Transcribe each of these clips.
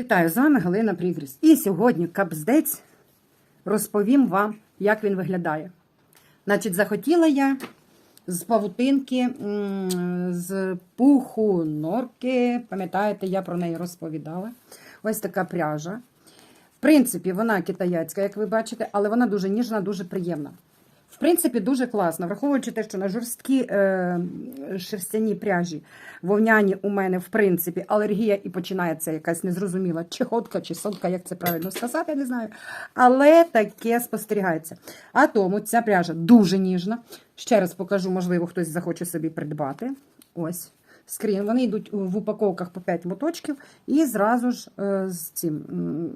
Вітаю, з вами Галина Прігріс. І сьогодні капздець розповім вам, як він виглядає. Значить, захотіла я з павутинки, з пуху норки. Пам'ятаєте, я про неї розповідала. Ось така пряжа. В принципі, вона китаєцька, як ви бачите, але вона дуже ніжна, дуже приємна. В принципі, дуже класно, враховуючи те, що на жорсткі е, шерстяні пряжі вовняні у мене, в принципі, алергія і починається якась незрозуміла чехотка чи сотка, як це правильно сказати, я не знаю. Але таке спостерігається. А тому ця пряжа дуже ніжна. Ще раз покажу, можливо, хтось захоче собі придбати. Ось. Скрін. Вони йдуть в упаковках по 5 моточків і зразу ж е, з цим,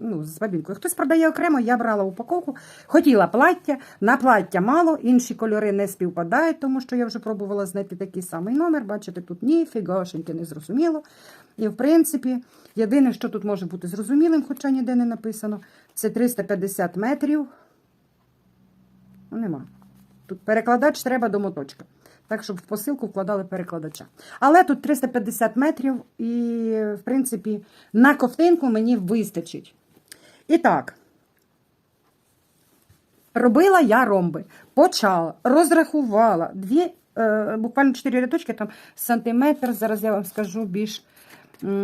ну, з бабінкою. Хтось продає окремо, я брала упаковку. Хотіла плаття, на плаття мало, інші кольори не співпадають, тому що я вже пробувала знайти такий самий номер. Бачите, тут ніфігашеньки не зрозуміло. І, в принципі, єдине, що тут може бути зрозумілим, хоча ніде не написано, це 350 метрів. Ну, нема. Тут перекладач треба до моточка. Так, щоб в посилку вкладали перекладача. Але тут 350 метрів, і, в принципі, на ковтинку мені вистачить. І так, робила я ромби. Почала, розрахувала дві, е, буквально 4 рядочки, там сантиметр. Зараз я вам скажу більш,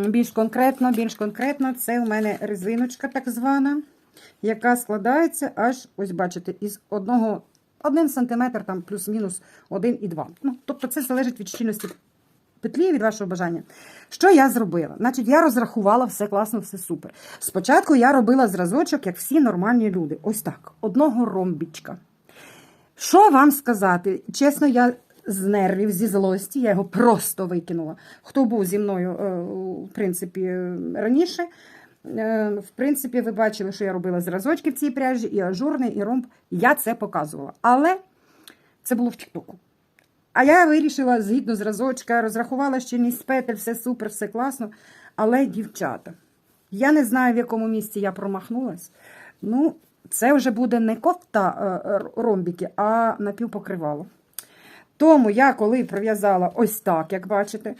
більш конкретно. Більш конкретно, це у мене резиночка так звана, яка складається аж, ось бачите, із одного. Один сантиметр, там плюс-мінус один і два. Ну, тобто це залежить від щільності петлі, від вашого бажання. Що я зробила? Значить, я розрахувала все класно, все супер. Спочатку я робила зразочок, як всі нормальні люди. Ось так, одного ромбічка. Що вам сказати? Чесно, я з нервів, зі злості, я його просто викинула. Хто був зі мною, е, в принципі, е, раніше, е, в принципі, ви бачили, що я робила зразочки в цій пряжі, і ажурний, і ромб. Я це показувала. Але це було в Тіктоку. А я вирішила згідно зразочка, розрахувала щільність петель, все супер, все класно. Але, дівчата, я не знаю, в якому місці я промахнулась. Ну, це вже буде не кофта е, е, ромбіки, а напівпокривало. Тому я, коли пров'язала ось так, як бачите,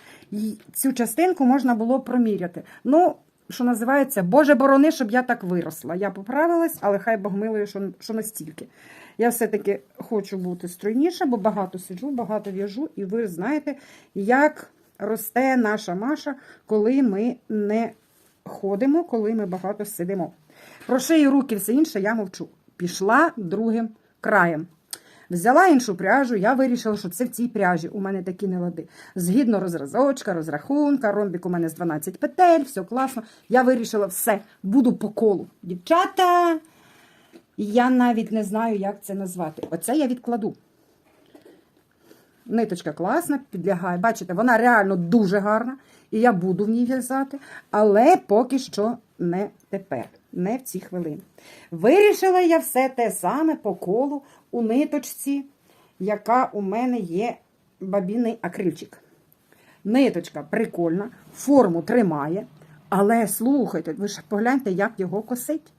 цю частинку можна було проміряти. Ну, що називається, Боже борони, щоб я так виросла. Я поправилась, але хай Бог милує, що, що настільки. Я все-таки хочу бути стройніша, бо багато сиджу, багато в'яжу, і ви знаєте, як росте наша Маша, коли ми не ходимо, коли ми багато сидимо. Про шию, руки, все інше я мовчу. Пішла другим краєм. Взяла іншу пряжу, я вирішила, що це в цій пряжі. У мене такі нелади. Згідно розразочка, розрахунка, ромбік у мене з 12 петель, все класно. Я вирішила все, буду по колу. Дівчата, я навіть не знаю, як це назвати. Оце я відкладу. Ниточка класна, підлягає. Бачите, вона реально дуже гарна, і я буду в ній в'язати, але поки що не тепер, не в ці хвилини. Вирішила я все те саме по колу у ниточці, яка у мене є бабінний акрильчик. Ниточка прикольна, форму тримає, але слухайте, ви ж погляньте, як його косить.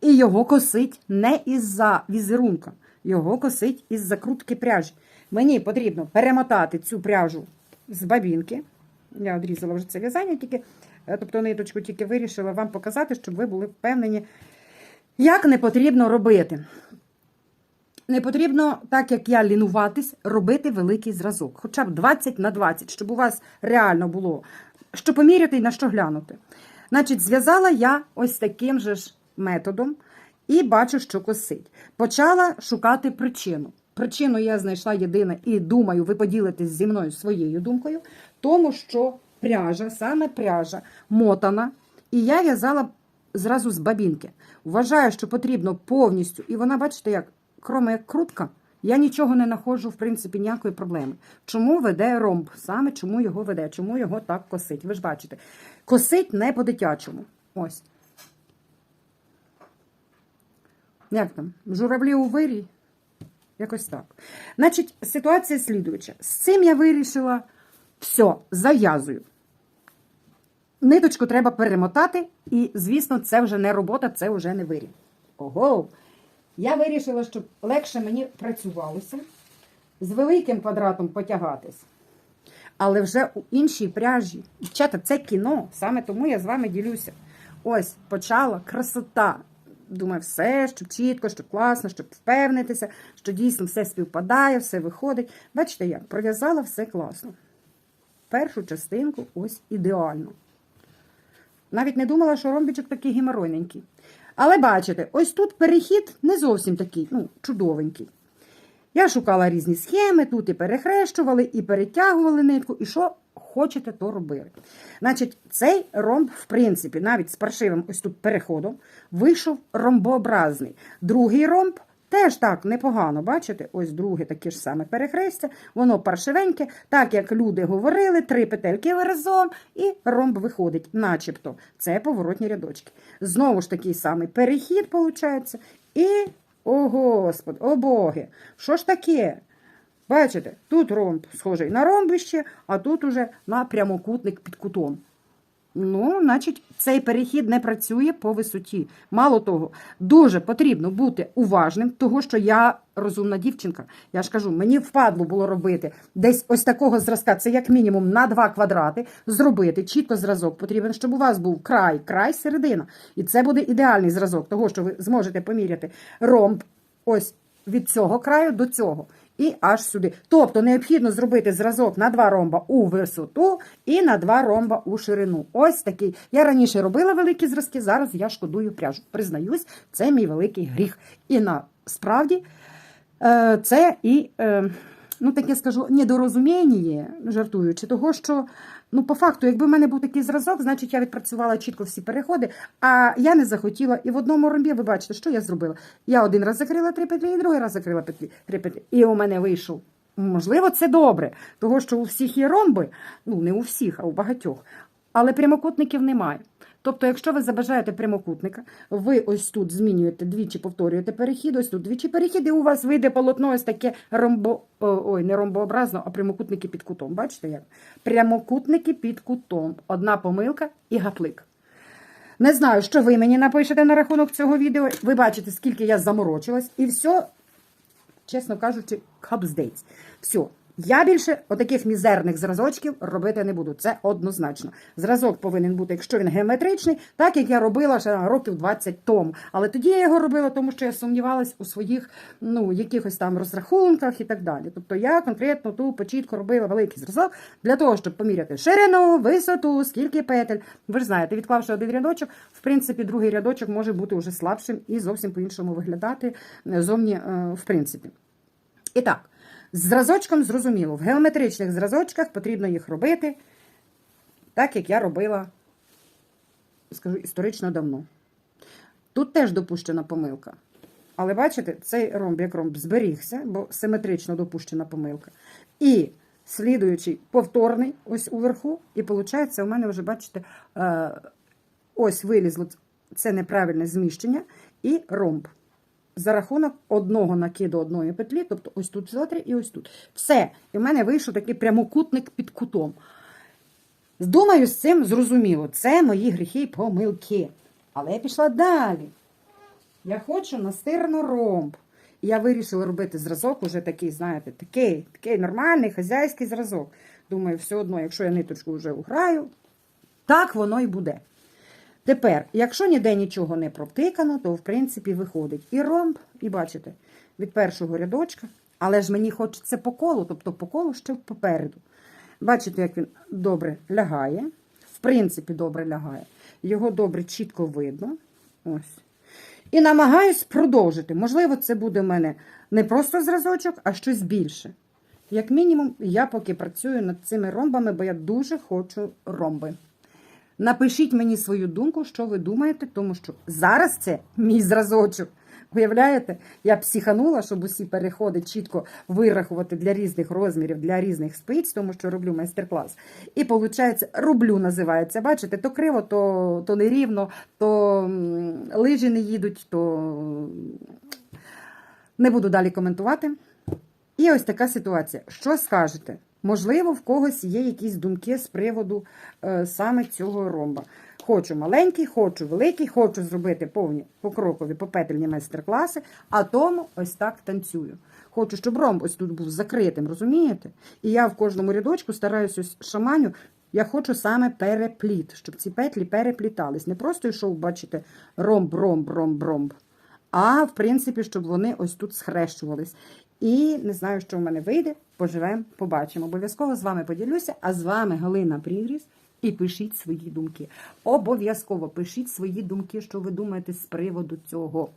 І його косить не із-за візерунка, його косить із закрутки пряжі. Мені потрібно перемотати цю пряжу з бабінки. Я відрізала вже це в'язання, тільки, е, тобто ниточку тільки вирішила вам показати, щоб ви були впевнені, як не потрібно робити. Не потрібно, так як я лінуватись, робити великий зразок, хоча б 20 на 20, щоб у вас реально було що поміряти і на що глянути. Значить, зв'язала я ось таким же ж методом і бачу, що косить. Почала шукати причину. Причину я знайшла єдина і думаю, ви поділитесь зі мною своєю думкою, тому що пряжа, саме пряжа мотана, і я в'язала зразу з бабінки. Вважаю, що потрібно повністю, і вона, бачите, як кроме як крутка, я нічого не знаходжу, в принципі, ніякої проблеми. Чому веде ромб? Саме чому його веде, чому його так косить? Ви ж бачите, косить не по-дитячому. Ось. Як там? Журавлі у вирі? Якось так. Значить, ситуація слідуюча. З цим я вирішила все, зав'язую. Ниточку треба перемотати, і, звісно, це вже не робота, це вже не виріб. Ого! Я вирішила, щоб легше мені працювалося, з великим квадратом потягатись. Але вже у іншій пряжі. Дівчата, це кіно, саме тому я з вами ділюся. Ось, почала красота. Думаю, все, щоб чітко, щоб класно, щоб впевнитися, що дійсно все співпадає, все виходить. Бачите, як пров'язала все класно. Першу частинку ось ідеально. Навіть не думала, що ромбічок такий геморойненький. Але бачите, ось тут перехід не зовсім такий, ну, чудовенький. Я шукала різні схеми, тут і перехрещували, і перетягували нитку, і що хочете, то робили. Значить, цей ромб, в принципі, навіть з паршивим ось тут переходом, вийшов ромбообразний. Другий ромб теж так непогано, бачите? Ось друге таке ж саме перехрестя, воно паршивеньке, так як люди говорили, три петельки разом, і ромб виходить, начебто. Це поворотні рядочки. Знову ж такий самий перехід, виходить, і о Господь, о Боги, що ж таке? Бачите, тут ромб схожий на ромбище, а тут уже на прямокутник під кутом. Ну, значить, цей перехід не працює по висоті. Мало того, дуже потрібно бути уважним, того що я розумна дівчинка. Я ж кажу, мені впадло було робити десь ось такого зразка. Це як мінімум на два квадрати. Зробити чітко зразок. Потрібен, щоб у вас був край, край, середина. І це буде ідеальний зразок, того що ви зможете поміряти ромб ось від цього краю до цього. І аж сюди. Тобто необхідно зробити зразок на два ромба у висоту і на два ромба у ширину. Ось такий. Я раніше робила великі зразки, зараз я шкодую пряжу. Признаюсь, це мій великий гріх. І насправді е, це і, е, ну таке скажу, недорозуміння, жартуючи, того, що. Ну, по факту, якби в мене був такий зразок, значить я відпрацювала чітко всі переходи, а я не захотіла. І в одному ромбі, ви бачите, що я зробила? Я один раз закрила три петлі, і другий раз закрила петлі, три петлі. І у мене вийшов. Можливо, це добре, того що у всіх є ромби, ну не у всіх, а у багатьох. Але прямокутників немає. Тобто, якщо ви забажаєте прямокутника, ви ось тут змінюєте двічі, повторюєте перехід, ось тут двічі перехід, і у вас вийде полотно ось таке ромбо, ой, не ромбообразно, а прямокутники під кутом. Бачите як? Прямокутники під кутом. Одна помилка і гаплик. Не знаю, що ви мені напишете на рахунок цього відео. Ви бачите, скільки я заморочилась, і все, чесно кажучи, капздець. Все. Я більше отаких мізерних зразочків робити не буду. Це однозначно. Зразок повинен бути, якщо він геометричний, так як я робила ще років 20 тому. Але тоді я його робила, тому що я сумнівалась у своїх ну, якихось там розрахунках і так далі. Тобто я конкретно ту почітко робила великий зразок для того, щоб поміряти ширину, висоту, скільки петель. Ви ж знаєте, відклавши один рядочок, в принципі, другий рядочок може бути вже слабшим і зовсім по-іншому виглядати е, зовні, е, в принципі. І так. Зразочком зрозуміло, в геометричних зразочках потрібно їх робити, так як я робила, скажу, історично давно. Тут теж допущена помилка. Але бачите, цей ромб як ромб зберігся, бо симетрично допущена помилка. І слідуючий повторний, ось уверху, і виходить, у мене вже, бачите, е, ось вилізло це неправильне зміщення і ромб за рахунок одного накиду одної петлі, тобто ось тут зотри і ось тут. Все. І в мене вийшов такий прямокутник під кутом. Думаю, з цим зрозуміло. Це мої гріхи і помилки. Але я пішла далі. Я хочу настирно ромб. І я вирішила робити зразок, уже такий, знаєте, такий, такий нормальний хазяйський зразок. Думаю, все одно, якщо я ниточку вже уграю, так воно і буде. Тепер, якщо ніде нічого не провтикано, то в принципі виходить і ромб, і бачите, від першого рядочка. Але ж мені хочеться по колу, тобто по колу ще попереду. Бачите, як він добре лягає. В принципі, добре лягає. Його добре чітко видно. Ось. І намагаюсь продовжити. Можливо, це буде в мене не просто зразочок, а щось більше. Як мінімум, я поки працюю над цими ромбами, бо я дуже хочу ромби. Напишіть мені свою думку, що ви думаєте, тому що зараз це мій зразочок. Уявляєте, я психанула, щоб усі переходи чітко вирахувати для різних розмірів, для різних спиць, тому що роблю майстер-клас. І виходить, роблю називається. Бачите, то криво, то, то нерівно, то лижі не їдуть, то не буду далі коментувати. І ось така ситуація. Що скажете? Можливо, в когось є якісь думки з приводу е, саме цього ромба. Хочу маленький, хочу великий, хочу зробити повні покрокові попетельні майстер-класи, а тому ось так танцюю. Хочу, щоб ромб ось тут був закритим, розумієте? І я в кожному рядочку стараюся шаманю Я хочу саме перепліт, щоб ці петлі переплітались. Не просто йшов, бачите, ромб, ромб, ромб, ромб. А в принципі, щоб вони ось тут схрещувались. І не знаю, що в мене вийде. Поживемо, побачимо. Обов'язково з вами поділюся. А з вами Галина Прігріс. І пишіть свої думки. Обов'язково пишіть свої думки, що ви думаєте з приводу цього,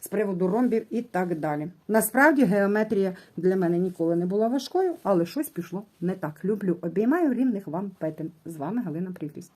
з приводу ромбів і так далі. Насправді геометрія для мене ніколи не була важкою, але щось пішло не так. Люблю, обіймаю рівних вам петель. З вами Галина Прігріс.